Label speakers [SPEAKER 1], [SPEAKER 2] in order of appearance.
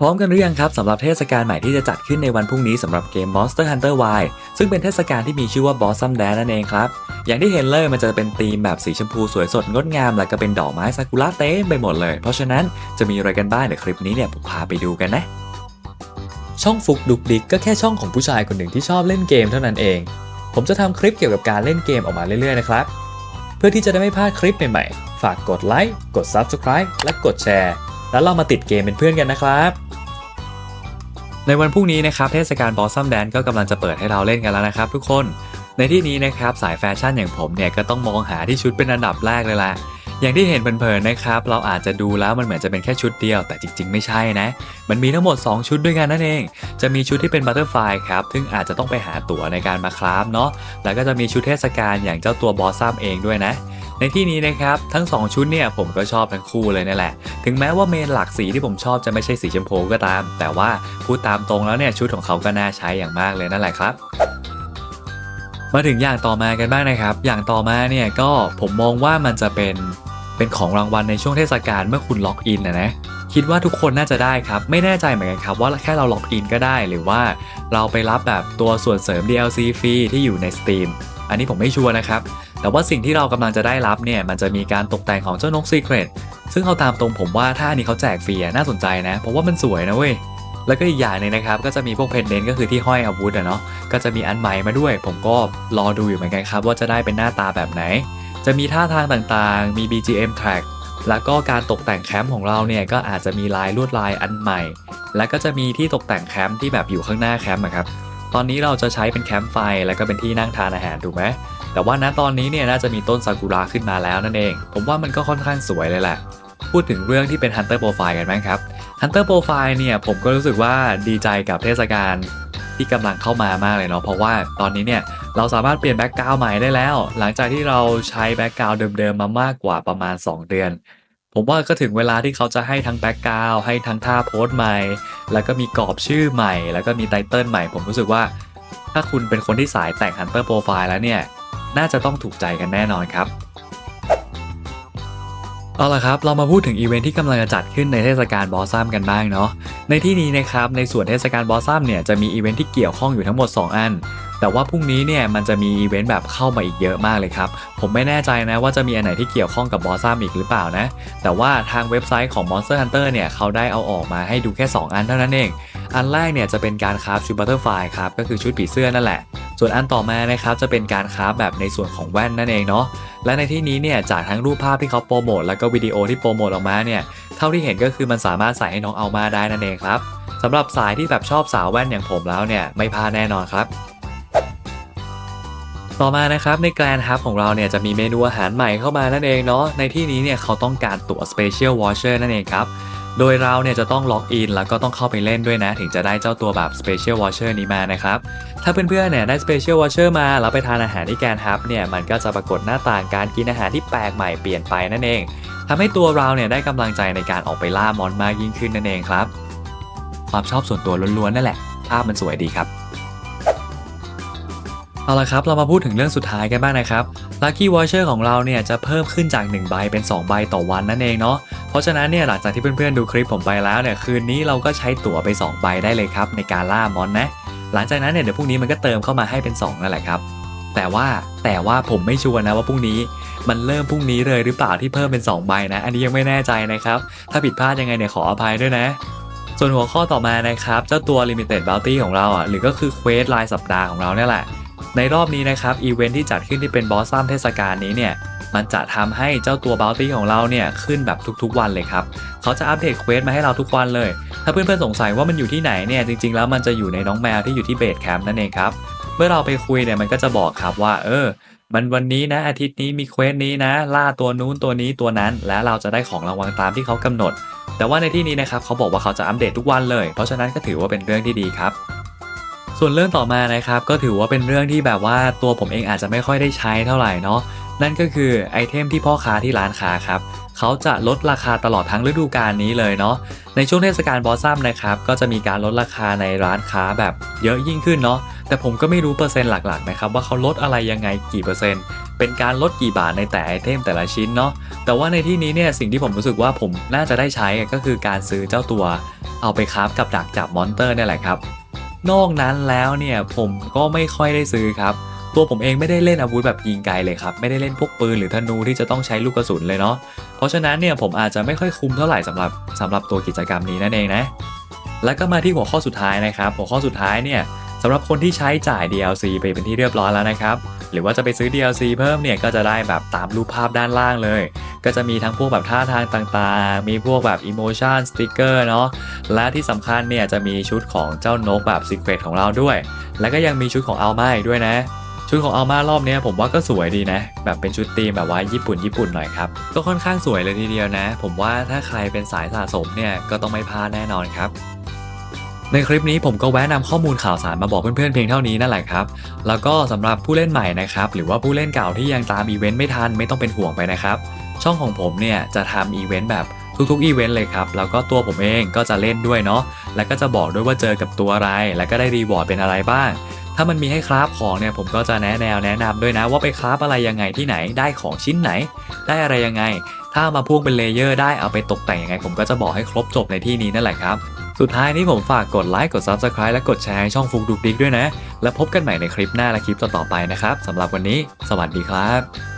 [SPEAKER 1] พร้อมกันหรือยังครับสำหรับเทศกาลใหม่ที่จะจัดขึ้นในวันพรุ่งนี้สำหรับเกม Monster Hunter Wild ซึ่งเป็นเทศกาลที่มีชื่อว่า Blossom Dance นั่นเองครับ อย่างที่เห็นเลยมันจะเป็นธีมแบบสีชมพูสวยสดงดงาม แล้วก็เป็นดอกไม้ซากุระเต็มไปหมดเลย เพราะฉะนั้นจะมีอะไรกันบ้างเดี๋ยวคลิปนี้เนี่ยผมพาไปดูกันนะ
[SPEAKER 2] ช่องฟุกดุกดิกก็แค่ช่องของผู้ชายคนหนึ่งที่ชอบเล่นเกมเท่านั้นเอง ผมจะทำคลิปเกี่ยวกับการเล่นเกมออกมาเรื่อยๆนะครับ เพื่อที่จะได้ไม่พลาดคลิปใหม่ๆ ฝากกดไลค์กด Subscribe และกดแชร์ แล้วเรามาติดเกมเป็นเพื่อนกันนะครับ
[SPEAKER 1] ในวันพรุ่งนี้นะครับเทศกาล Blossom Dance ก็กำลังจะเปิดให้เราเล่นกันแล้วนะครับทุกคน ในที่นี้นะครับสายแฟชั่นอย่างผมเนี่ยก็ต้องมองหาที่ชุดเป็นอันดับแรกเลยละอย่างที่เห็นเพลินๆนะครับ เราอาจจะดูแล้วมันเหมือนจะเป็นแค่ชุดเดียว แต่จริงๆ ไม่ใช่นะ มันมีทั้งหมด 2 ชุดด้วยกันนั่นเอง จะมีชุดที่เป็นบัตเตอร์ฟลายครับ ซึ่งอาจจะต้องไปหาตั๋วในการมาคราฟเนาะแล้วก็จะมีชุดเทศกาลอย่างเจ้าตัวบอสซัมเองด้วยนะ ในที่นี้นะครับทั้ง 2 ชุดเนี่ยผมก็ชอบทั้งคู่เลยนั่นแหละ ถึงแม้ว่าเมนหลักสีที่ผมชอบจะไม่ใช่สีชมพูก็ตาม แต่ว่าพูดตามตรงแล้วเนี่ยชุดของเขาก็น่าใช้อย่างมากเลยนั่นแหละครับมาถึงอย่างต่อมากันบ้างนะครับ อย่างต่อมาเนี่ยก็ผมมองว่ามันจะเป็นเป็นของรางวัลในช่วงเทศกาลเมื่อคุณล็อกอินนะนะคิดว่าทุกคนน่าจะได้ครับ ไม่แน่ใจเหมือนกันครับ ว่าแค่เราล็อกอินก็ได้หรือว่าเราไปรับแบบตัวส่วนเสริม DLC ฟรีที่อยู่ใน Steam อันนี้ผมไม่ชัวร์นะครับ แต่ว่าสิ่งที่เรากำลังจะได้รับเนี่ยมันจะมีการตกแต่งของเจ้านกซีเครตซึ่งเอาตามตรงผมว่าถ้าอันนี้เขาแจกฟรีน่าสนใจนะ เพราะว่ามันสวยนะเว้ยแล้วก็อีกอย่างนึงนะครับก็จะมีพวกเพนเดนต์ก็คือที่ห้อยอาวุธอะเนาะก็จะมีอันใหม่มาด้วย ผมก็รอดูอยู่เหมือนกันครับ ว่าจะได้เป็นหน้าตาแบบไหน จะมีท่าทางต่างๆ มี BGM track แล้วก็การตกแต่งแคมป์ของเราเนี่ยก็อาจจะมีลายลวดลายอันใหม่ แล้วก็จะมีที่ตกแต่งแคมป์ที่แบบอยู่ข้างหน้าแคมป์อะครับตอนนี้เราจะใช้เป็นแคมป์ไฟแล้วก็เป็นที่นั่งทานอาหารถูกไหม แต่ว่าณตอนนี้เนี่ยน่าจะมีต้นซากุระขึ้นมาแล้วนั่นเอง ผมว่ามันก็ค่อนข้างสวยเลยแหละ พูดถึงเรื่องที่เป็น Hunter Profile กันบ้างครับ Hunter Profile เนี่ยผมก็รู้สึกว่าดีใจกับเทศกาลที่กำลังเข้ามามากเลยเนาะเพราะว่าตอนนี้เนี่ยเราสามารถเปลี่ยนแบ็กกราวด์ใหม่ได้แล้ว หลังจากที่เราใช้แบ็กกราวด์เดิมๆมามากกว่าประมาณ 2 เดือน ผมว่าก็ถึงเวลาที่เขาจะให้ทั้งแบ็กกราวด์ให้ทั้งท่าโพสต์ใหม่ แล้วก็มีกรอบชื่อใหม่ แล้วก็มีไตเติลใหม่ ผมรู้สึกว่า ถ้าคุณเป็นคนที่สายแต่ง Hunter Profile แล้วเนี่ย น่าจะต้องถูกใจกันแน่นอนครับ เอาละครับ เรามาพูดถึงอีเวนท์ที่กำลังจะจัดขึ้นในเทศกาลบอสซัมกันบ้างเนาะ ในที่นี้นะครับ ในส่วนเทศกาลบอสซัมเนี่ยจะมีอีเวนท์ที่เกี่ยวข้องอยู่ทั้งหมด 2 อันแต่ว่าพรุ่งนี้เนี่ยมันจะมีอีเวนต์แบบเข้ามาอีกเยอะมากเลยครับ ผมไม่แน่ใจนะว่าจะมีอันไหนที่เกี่ยวข้องกับบอสซัมอีกหรือเปล่านะ แต่ว่าทางเว็บไซต์ของ Monster Hunter เนี่ยเขาได้เอาออกมาให้ดูแค่ 2 อันเท่านั้นเอง อันแรกเนี่ยจะเป็นการคราฟชุดบัตเตอร์ไฟครับก็คือชุดผีเสื้อนั่นแหละ ส่วนอันต่อมานะครับจะเป็นการคราฟแบบในส่วนของแว่นนั่นเองเนาะและในที่นี้เนี่ยจากทั้งรูปภาพที่เขาโปรโมทแล้วก็วิดีโอที่โปรโมทออกมาเนี่ยเท่าที่เห็นก็คือมันสามารถใส่ให้น้องเอามาได้นั่นเองครับสำหรับสายที่แบบชอบสาวแว่นอย่างผมแล้วเนี่ยไม่พลาดแน่นอนครับต่อมานะครับในแกรนฮับของเราเนี่ยจะมีเมนูอาหารใหม่เข้ามานั่นเองเนาะในที่นี้เนี่ยเขาต้องการตั๋ว Special Watcher นั่นเองครับ โดยเราเนี่ยจะต้องล็อกอินแล้วก็ต้องเข้าไปเล่นด้วยนะ ถึงจะได้เจ้าตัวแบบ Special Watcher นี้มานะครับ ถ้าเพื่อนๆเนี่ยได้ Special Watcher มาแล้วไปทานอาหารที่แกรนฮับเนี่ยมันก็จะปรากฏหน้าต่างการกินอาหารที่แปลกใหม่เปลี่ยนไปนั่นเองทำให้ตัวเราเนี่ยได้กำลังใจในการออกไปล่ามอนมากยิ่งขึ้นนั่นเองครับ ความชอบส่วนตัวล้วนๆนั่นแหละภาพมันสวยดีครับ เอาละครับ เรามาพูดถึงเรื่องสุดท้ายกันบ้างนะครับ Lucky Watcher ของเราเนี่ยจะเพิ่มขึ้นจาก 1 ใบเป็น 2 ใบต่อวันนั่นเองเนาะ เพราะฉะนั้นเนี่ยหลังจากที่เพื่อนๆดูคลิปผมไปแล้วเนี่ยคืนนี้เราก็ใช้ตั๋วไป 2 ใบได้เลยครับในการล่ามอนนะ หลังจากนั้นเนี่ยเดี๋ยวพรุ่งนี้มันก็เติมเข้ามาให้เป็น 2 นั่นแหละครับ แต่ว่าแต่ว่าผมไม่ชัวร์นะว่าพรุ่งนี้มันเริ่มพรุ่งนี้เลยหรือเปล่าที่เพิ่มเป็น 2 ใบนะ อันนี้ยังไม่แน่ใจนะครับ ถ้าผิดพลาดยังไงเนี่ยขออภัยด้วยนะส่วนหัวข้อต่อมานะครับ เจ้าตัว Limited Bounty ของเราอะหรือก็คือเควสรายสัปดาห์ของเราเนี่ยแหละ ในรอบนี้นะครับอีเวนท์ที่จัดขึ้นที่เป็นบอสซัมเทศกาลนี้เนี่ยมันจะทำให้เจ้าตัวบ o ลตี้ของเราเนี่ยขึ้นแบบทุกๆวันเลยครับ เขาจะอัปเดตเควสมาให้เราทุกวันเลย ถ้าเพื่อนๆสงสัยว่ามันอยู่ที่ไหนเนี่ยจริงๆแล้วมันจะอยู่ในน้องแมวที่อยู่ที่เบสแคมป์นั่นเองครับ เมื่อเราไปคุยเนี่ยมันก็จะบอกครับว่า เออ มันวันนี้นะอาทิตย์นี้มีเควสนี้นะ ล่าตัวนู้นตัวนี้ตัวนั้น และเราจะได้ของรางวัลตามที่เขากำหนด แต่ว่าในที่นี้นะครับเขาบอกว่าเขาจะอัปเดตทุกวันเลย เพราะฉะนั้นก็ถือว่าเป็นเรื่องที่ดีครับ ส่วนเรื่องต่อมานะครับก็ถือว่าเป็นเรื่องที่แบบว่าตัวผมเองอาจจะไม่ค่อยได้ใช้เท่าไหร่เนาะนั่นก็คือไอเทมที่พ่อค้าที่ร้านค้าครับเขาจะลดราคาตลอดทั้งฤดูกาลนี้เลยเนาะในช่วงเทศกาลบอสซัมนะครับก็จะมีการลดราคาในร้านค้าแบบเยอะยิ่งขึ้นเนาะแต่ผมก็ไม่รู้เปอร์เซ็นต์หลักๆนะครับว่าเขาลดอะไรยังไงกี่เปอร์เซ็นต์เป็นการลดกี่บาทในแต่ไอเทมแต่ละชิ้นเนาะแต่ว่าในที่นี้เนี่ยสิ่งที่ผมรู้สึกว่าผมน่าจะได้ใช้ก็คือการซื้อเจ้าตัว เอาไปคราฟกับดักจับมอนเตอร์นี่แหละครับ นอกนั้นแล้วเนี่ยผมก็ไม่ค่อยได้ซื้อครับตัวผมเองไม่ได้เล่นอาวุธแบบยิงไกลเลยครับ ไม่ได้เล่นพวกปืนหรือธนูที่จะต้องใช้ลูกกระสุนเลยเนาะเพราะฉะนั้นเนี่ยผมอาจจะไม่ค่อยคุ้มเท่าไหร่สำหรับสำหรับตัวกิจกรรมนี้นั่นเองนะแล้วก็มาที่หัวข้อสุดท้ายนะครับ หัวข้อสุดท้ายเนี่ยสำหรับคนที่ใช้จ่าย DLC ไปเป็นที่เรียบร้อยแล้วนะครับ หรือว่าจะไปซื้อ DLC เพิ่มเนี่ยก็จะได้แบบตามรูปภาพด้านล่างเลย ก็จะมีทั้งพวกแบบท่าทางต่างๆ มีพวกแบบอิโมชันสติ๊กเกอร์เนาะและที่สำคัญเนี่ยจะมีชุดของเจ้านกแบบซีเครตของเราด้วย แล้วก็ยังมีชุดของอัลมาอีกด้วยนะชุดของอัลมารอบนี้ผมว่าก็สวยดีนะ แบบเป็นชุดธีมแบบว่าญี่ปุ่นญี่ปุ่นหน่อยครับ ก็ค่อนข้างสวยเลยทีเดียวนะ ผมว่าถ้าใครเป็นสายสะสมเนี่ยก็ต้องไม่พลาดแน่นอนครับ ในคลิปนี้ผมก็แวะนำข้อมูลข่าวสารมาบอกเพื่อนๆเพียงเท่านี้นั่นแหละครับ แล้วก็สำหรับผู้เล่นใหม่นะครับ หรือว่าผู้เล่นเก่าที่ยังตามอีเวนต์ไม่ทันไม่ต้องเป็นห่วงไปนะครับ ช่องของผมเนี่ยจะทำอีเวนต์แบบทุกๆอีเวนต์เลยครับ แล้วก็ตัวผมเองก็จะเล่นด้วยเนาะ แล้วก็จะบอกด้วยว่าเจอกับตัวอะไร แล้วก็ได้รีวอร์ดเป็นอะไรบ้าง ถ้ามันมีให้คราฟของเนี่ยผมก็จะแนะแนวแนะนำด้วยนะว่าไปคราฟอะไรยังไงที่ไหน ได้ของชิ้นไหน ได้อะไรยังไง ถ้าเอามาพ่วงเป็นเลเยอร์ได้เอาไปตกแต่งยังไง ผมก็จะบอกให้ครบจบในที่นี้นั่นแหละครับ สุดท้ายนี้ผมฝากกดไลค์กด Subscribe และกดแชร์ให้ช่องฟุกดุกดิกด้วยนะ แล้วพบกันใหม่ในคลิปหน้าและคลิปต่อๆไปนะครับสำหรับวันนี้ สวัสดีครับ